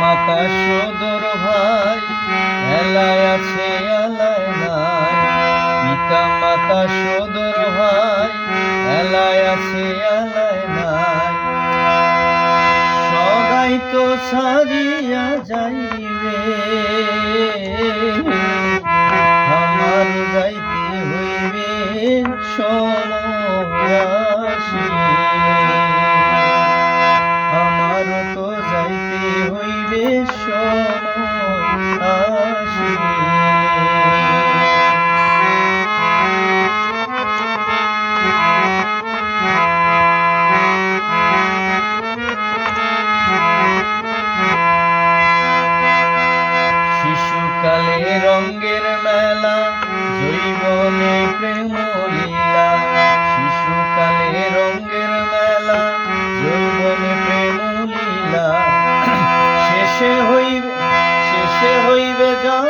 মাতা সদর ভাই এলায় আছে এলায় নাই। পিতা মাতা সদর ভাই এলায় আছে তো সাজিয়া যাইবে। শিশুকালে রঙ্গের মেলা, জৈবনে প্রেম লীলা শিশুকালে রঙ্গের মেলা, জৈবনে প্রেম লীলা শেষে হইবে শেষে হইবে যাবার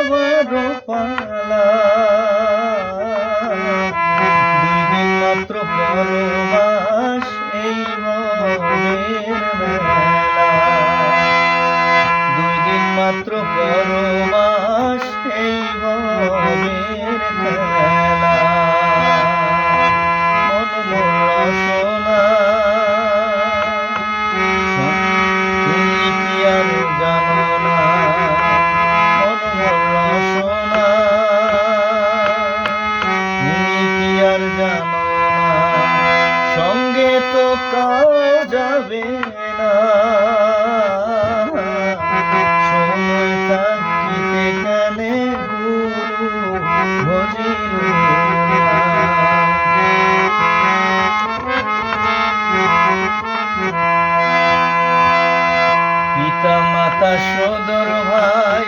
সদর ভাই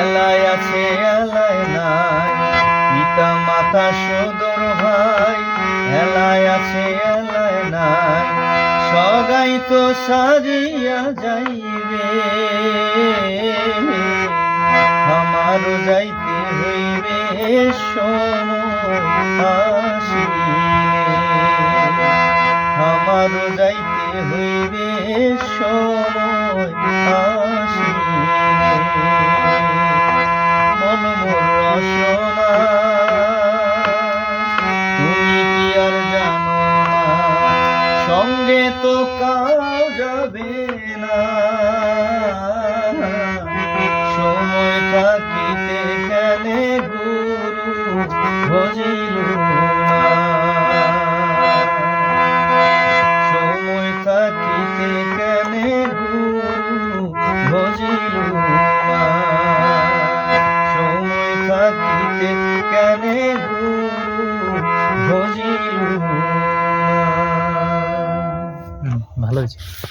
এলায় আছে এলায় নাই। পিতা মাতা সদর ভাই এলায় আছে এলায় নাই। সগাই তো সাজিয়া যাইবে। আমারও যাইতে হইবে সময় আমারও যাইতে হইবে সঙ্গে তো কাউ যাবে। сказать.